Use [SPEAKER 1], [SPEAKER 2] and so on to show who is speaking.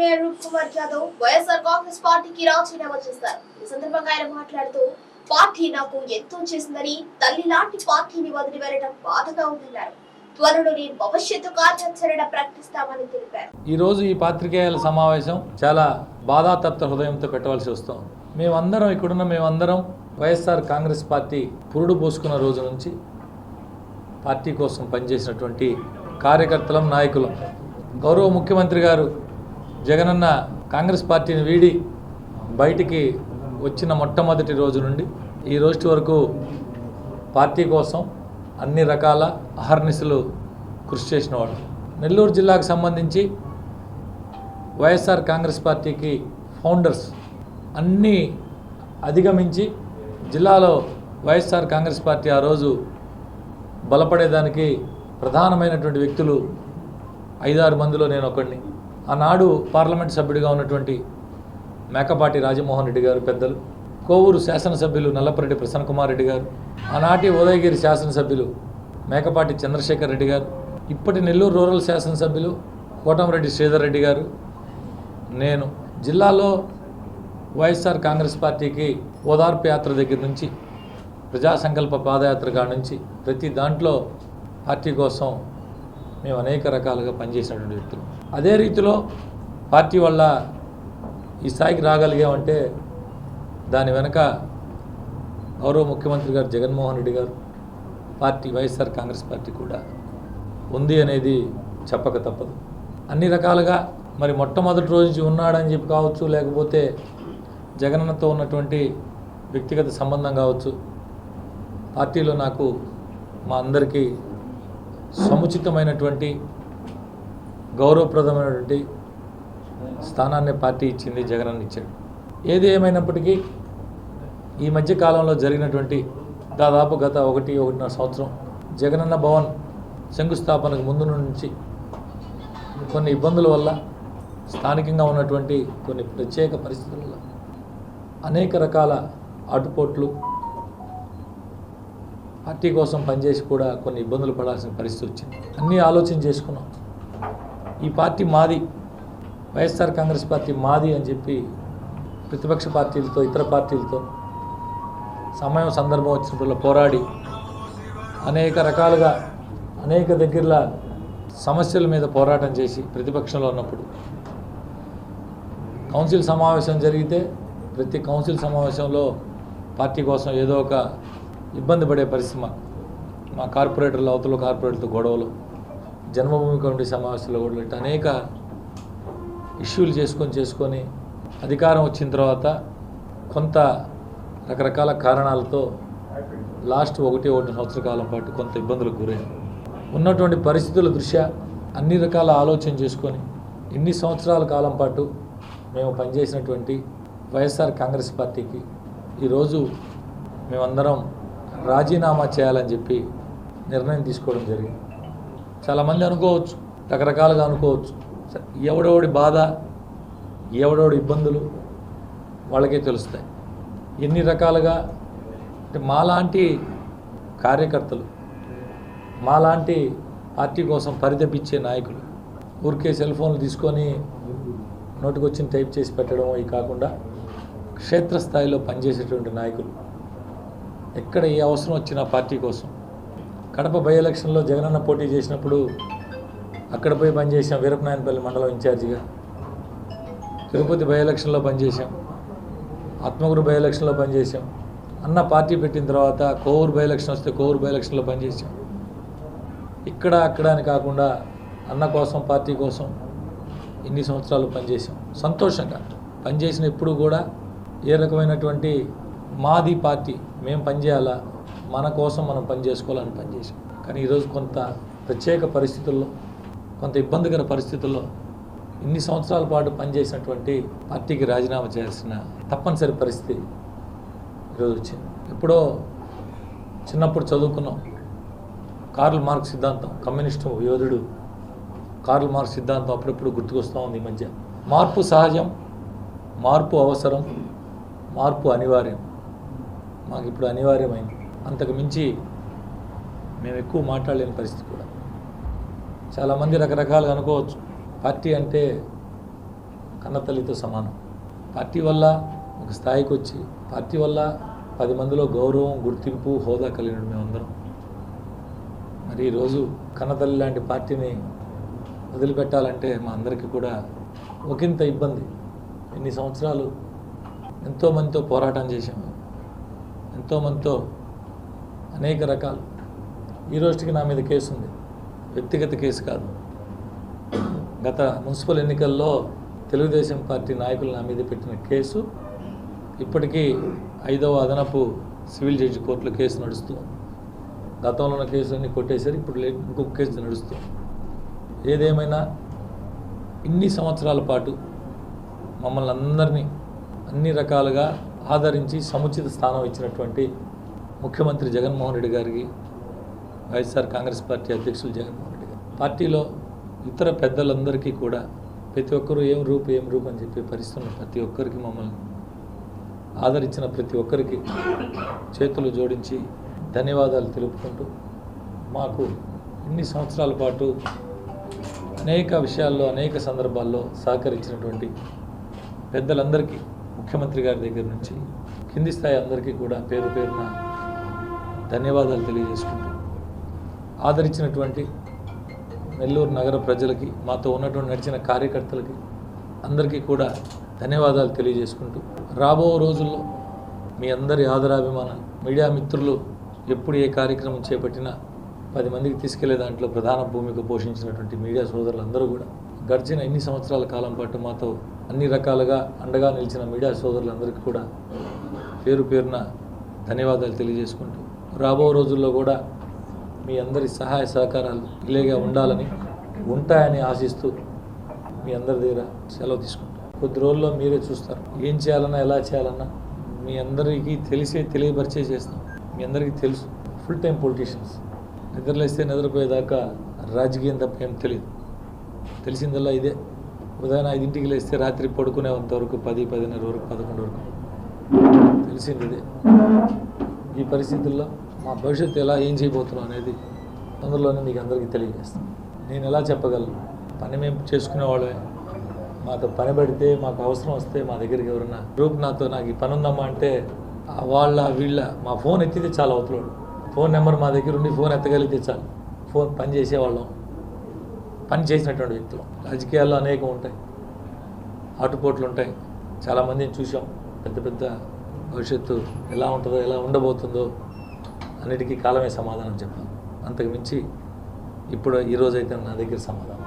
[SPEAKER 1] Mayor Roop Kumar Yadav YSR Congress పార్టీకి రాజీనామా చేశారు ఈ సందర్భంగా ఆయన మాట్లాడుతూ పార్టీ నాకు ఎంతో చేసిందని తల్లి లాంటి పార్టీని వదిలి వెళ్ళడం బాధగా ఉందన్నారు. త్వరలోనే భవిష్యత్తు కార్యాచరణ ప్రకటిస్తామని తెలిపారు.
[SPEAKER 2] ఈరోజు ఈ పాత్రికేయుల సమావేశం చాలా బాధాతప్త హృదయంతో పెట్టవలసి వస్తాం మేమందరం ఇక్కడున్న మేమందరం వైఎస్ఆర్ కాంగ్రెస్ పార్టీ పురుడు పోసుకున్న రోజు నుంచి పార్టీ కోసం పనిచేసినటువంటి కార్యకర్తలం నాయకులం. గౌరవ ముఖ్యమంత్రి గారు జగనన్న కాంగ్రెస్ పార్టీని వీడి బయటికి వచ్చిన మొట్టమొదటి రోజు నుండి ఈ రోజు వరకు పార్టీ కోసం అన్ని రకాల అహర్నిశలు కృషి చేసిన వాళ్ళు. నెల్లూరు జిల్లాకు సంబంధించి వైఎస్ఆర్ కాంగ్రెస్ పార్టీకి ఫౌండర్స్ అన్నీ అధిగమించి జిల్లాలో వైఎస్ఆర్ కాంగ్రెస్ పార్టీ ఆ రోజు బలపడేదానికి ప్రధానమైనటువంటి వ్యక్తులు ఐదారు మందిలో నేను ఒకడిని. ఆనాడు పార్లమెంట్ సభ్యుడిగా ఉన్నటువంటి మేకపాటి రాజమోహన్ రెడ్డి గారు పెద్దలు కోవూరు శాసనసభ్యులు నల్లపరెడ్డి ప్రసన్నకుమార్ రెడ్డి గారు ఆనాటి ఉదయగిరి శాసనసభ్యులు మేకపాటి చంద్రశేఖర్ రెడ్డి గారు ఇప్పటి నెల్లూరు రూరల్ శాసనసభ్యులు కోటంరెడ్డి శ్రీధర్ రెడ్డి గారు నేను జిల్లాలో వైఎస్ఆర్ కాంగ్రెస్ పార్టీకి ఓదార్పు యాత్ర దగ్గర నుంచి ప్రజా సంకల్ప పాదయాత్ర కాడ నుంచి ప్రతి దాంట్లో పార్టీ కోసం మేము అనేక రకాలుగా పనిచేసినటువంటి వ్యక్తులు. అదే రీతిలో పార్టీ వల్ల ఈ స్థాయికి రాగలిగామంటే దాని వెనక గౌరవ ముఖ్యమంత్రి గారు జగన్మోహన్ రెడ్డి గారు పార్టీ వైఎస్ఆర్ కాంగ్రెస్ పార్టీ కూడా ఉంది అనేది చెప్పక తప్పదు. అన్ని రకాలుగా మరి మొట్టమొదటి రోజు నుంచి ఉన్నాడని చెప్పి కావచ్చు లేకపోతే జగనన్నతో ఉన్నటువంటి వ్యక్తిగత సంబంధం కావచ్చు పార్టీలో నాకు మా అందరికీ సముచితమైనటువంటి గౌరవప్రదమైనటువంటి స్థానాన్ని పార్టీ ఇచ్చింది జగన్ ఇచ్చాడు. ఏది ఏమైనప్పటికీ ఈ మధ్య కాలంలో జరిగినటువంటి దాదాపు గత ఒకటి ఒకటిన్నర సంవత్సరం జగనన్న భవన్ శంకుస్థాపనకు ముందు నుంచి కొన్ని ఇబ్బందుల వల్ల స్థానికంగా ఉన్నటువంటి కొన్ని ప్రత్యేక పరిస్థితుల వల్ల అనేక రకాల ఆటుపోట్లు పార్టీ కోసం పనిచేసి కూడా కొన్ని ఇబ్బందులు పడాల్సిన పరిస్థితి వచ్చింది. అన్నీ ఆలోచన చేసుకున్నాం. ఈ పార్టీ మాది వైఎస్ఆర్ కాంగ్రెస్ పార్టీ మాది అని చెప్పి ప్రతిపక్ష పార్టీలతో ఇతర పార్టీలతో సమయం సందర్భం వచ్చినప్పుడు పోరాడి అనేక రకాలుగా అనేక దగ్గరల సమస్యల మీద పోరాటం చేసి ప్రతిపక్షంలో ఉన్నప్పుడు కౌన్సిల్ సమావేశం జరిగితే ప్రతి కౌన్సిల్ సమావేశంలో పార్టీ కోసం ఏదో ఒక ఇబ్బంది పడే పరిస్థితి మా కార్పొరేటర్లు అవతల కార్పొరేటర్తో గొడవలు జన్మభూమి కమిటీ సమావేశంలో కూడా ఇట్లా అనేక ఇష్యూలు చేసుకొని చేసుకొని అధికారం వచ్చిన తర్వాత కొంత రకరకాల కారణాలతో లాస్ట్ ఒకటి ఒకటి సంవత్సర కాలం పాటు కొంత ఇబ్బందులకు గురైంది ఉన్నటువంటి పరిస్థితుల దృష్ట్యా అన్ని రకాల ఆలోచన చేసుకొని ఇన్ని సంవత్సరాల కాలం పాటు మేము పనిచేసినటువంటి వైఎస్ఆర్ కాంగ్రెస్ పార్టీకి ఈరోజు మేమందరం రాజీనామా చేయాలని చెప్పి నిర్ణయం తీసుకోవడం జరిగింది. చాలామంది అనుకోవచ్చు రకరకాలుగా అనుకోవచ్చు. ఎవడెవడి బాధ ఎవడెవడి ఇబ్బందులు వాళ్ళకే తెలుస్తాయి. ఎన్ని రకాలుగా అంటే మాలాంటి కార్యకర్తలు మాలాంటి పార్టీ కోసం పరితపించే నాయకులు ఊరికే సెల్ ఫోన్లు తీసుకొని నోటికొచ్చిన టైప్ చేసి పెట్టడం ఇవి కాకుండా క్షేత్రస్థాయిలో పనిచేసేటువంటి నాయకులు ఎక్కడ ఏ అవసరం వచ్చినా పార్టీ కోసం. కడప బై ఎలక్షన్లో జగనన్న పోటీ చేసినప్పుడు అక్కడ పోయి పనిచేసాం వీరపనాయనపల్లి మండలం ఇన్ఛార్జిగా. తిరుపతి బై ఎలక్షన్లో పనిచేసాం ఆత్మగురు బై ఎలక్షన్లో పనిచేసాం అన్న పార్టీ పెట్టిన తర్వాత కోవూరు బై ఎలక్షన్ వస్తే కోవూరు బై ఎలక్షన్లో పనిచేసాం ఇక్కడ అక్కడ అని కాకుండా అన్న కోసం పార్టీ కోసం ఇన్ని సంవత్సరాలు పనిచేసాం సంతోషంగా పనిచేసిన ఎప్పుడు కూడా ఏ రకమైనటువంటి మాది పార్టీ మేము పనిచేయాలా మన కోసం మనం పని చేసుకోవాలని పనిచేసాం కానీ ఈరోజు కొంత ప్రత్యేక పరిస్థితుల్లో కొంత ఇబ్బందికర పరిస్థితుల్లో ఇన్ని సంవత్సరాల పాటు పనిచేసినటువంటి పార్టీకి రాజీనామా చేయాల్సిన తప్పనిసరి పరిస్థితి ఈరోజు వచ్చింది. ఎప్పుడో చిన్నప్పుడు చదువుకున్నాం. కార్ల్ మార్క్ సిద్ధాంతం కమ్యూనిస్టు యోధుడు కార్ల్ మార్క్ సిద్ధాంతం అప్పుడప్పుడు గుర్తుకొస్తూ ఉంది ఈ మధ్య. మార్పు సహజం మార్పు అవసరం మార్పు అనివార్యం. మాకు ఇప్పుడు అనివార్యమైంది. అంతకు మించి మేము ఎక్కువ మాట్లాడలేని పరిస్థితి కూడా. చాలామంది రకరకాలుగా అనుకోవచ్చు. పార్టీ అంటే కన్నతల్లితో సమానం. పార్టీ వల్ల ఒక స్థాయికి వచ్చి పార్టీ వల్ల పది మందిలో గౌరవం గుర్తింపు హోదా కలిగిన మేమందరం. మరి ఈరోజు కన్నతల్లి లాంటి పార్టీని వదిలిపెట్టాలంటే మా అందరికీ కూడా ఒకంత ఇబ్బంది. ఎన్ని సంవత్సరాలు ఎంతోమందితో పోరాటం చేశాము. ఎంతోమందితో అనేక రకాలు. ఈ రోజుకి నా మీద కేసు ఉంది. వ్యక్తిగత కేసు కాదు. గత మున్సిపల్ ఎన్నికల్లో తెలుగుదేశం పార్టీ నాయకులు నా మీద పెట్టిన కేసు ఇప్పటికీ ఐదవ అదనపు సివిల్ జడ్జి కోర్టులో కేసు నడుస్తూ గతంలో ఉన్న కేసులన్నీ కొట్టేశారు ఇప్పుడు ఇంకొక కేసు నడుస్తూ ఏదేమైనా ఇన్ని సంవత్సరాల పాటు మమ్మల్ని అందరినీ అన్ని రకాలుగా ఆదరించి సముచిత స్థానం ఇచ్చినటువంటి ముఖ్యమంత్రి జగన్మోహన్ రెడ్డి గారికి వైఎస్ఆర్ కాంగ్రెస్ పార్టీ అధ్యక్షులు జగన్మోహన్ రెడ్డి గారు. పార్టీలో ఇతర పెద్దలందరికీ కూడా ప్రతి ఒక్కరూ ఏం రూపు ఏం రూపు అని చెప్పి పరిస్థితున్న ప్రతి ఒక్కరికి మమ్మల్ని ఆదరించిన ప్రతి ఒక్కరికి చేతులు జోడించి ధన్యవాదాలు తెలుపుకుంటూ మాకు ఇన్ని సంవత్సరాల పాటు అనేక విషయాల్లో అనేక సందర్భాల్లో సహకరించినటువంటి పెద్దలందరికీ ముఖ్యమంత్రి గారి దగ్గర నుంచి కింది స్థాయి అందరికీ కూడా పేరు పేరున ధన్యవాదాలు తెలియజేసుకుంటూ ఆదరించినటువంటి నెల్లూరు నగర ప్రజలకి మాతో ఉన్నటువంటి నడిచిన కార్యకర్తలకి అందరికీ కూడా ధన్యవాదాలు తెలియజేసుకుంటూ రాబో రోజుల్లో మీ అందరి ఆదరాభిమానాలు మీడియా మిత్రులు ఎప్పుడు ఏ కార్యక్రమం చేపట్టినా పది మందికి తీసుకెళ్ళే దాంట్లో ప్రధాన భూమిక పోషించినటువంటి మీడియా సోదరులందరూ కూడా గడిచిన ఎన్ని సంవత్సరాల కాలం పాటు మాతో అన్ని రకాలుగా అండగా నిలిచిన మీడియా సోదరులందరికీ కూడా పేరు పేరున ధన్యవాదాలు తెలియజేసుకుంటూ రాబో రోజుల్లో కూడా మీ అందరి సహాయ సహకారాలు ఇలాగే ఉండాలని ఉంటాయని ఆశిస్తూ మీ అందరి దగ్గర సెలవు తీసుకుంటాం కొద్ది రోజుల్లో మీరే చూస్తారు. ఏం చేయాలన్నా ఎలా చేయాలన్నా మీ అందరికీ తెలిసే తెలియపరిచే చేస్తాం. మీ అందరికీ తెలుసు. ఫుల్ టైం పొలిటీషియన్స్ నిద్రలేస్తే నిద్రపోయేదాకా రాజకీయం తప్ప ఏం తెలియదు. తెలిసిందల్లా ఇదే. ఉదయం ఐదింటికి లేస్తే రాత్రి పడుకునేంత వరకు పది పదిన్నర వరకు పదకొండు వరకు. తెలిసింది ఇదే. ఈ పరిస్థితుల్లో మా భవిష్యత్తు ఎలా ఏం చేయబోతున్నాం అనేది తొందరలోనే మీకు అందరికీ తెలియజేస్తాను నేను ఎలా చెప్పగలను? పని మేము చేసుకునేవాళ్ళమే మాతో పని పెడితే మాకు అవసరం వస్తే మా దగ్గరికి ఎవరన్నా గ్రూప్ నాతో నాకు ఈ పని ఉందమ్మా అంటే వాళ్ళ వీళ్ళ మా ఫోన్ ఎత్తితే చాలా అవుతున్నాడు ఫోన్ నెంబర్ మా దగ్గర ఉండి ఫోన్ ఎత్తగలిగితే చాలు. ఫోన్ పని చేసేవాళ్ళం. పని చేసినటువంటి వ్యక్తులు. రాజకీయాల్లో అనేకం ఉంటాయి. ఆటుపోట్లు ఉంటాయి చాలామందిని చూసాం పెద్ద పెద్ద భవిష్యత్తు ఎలా ఉంటుందో ఎలా ఉండబోతుందో అన్నిటికీ కాలమే సమాధానం చెప్పాలి అంతకు మించి ఇప్పుడు ఈరోజైతే నా దగ్గర సమాధానం.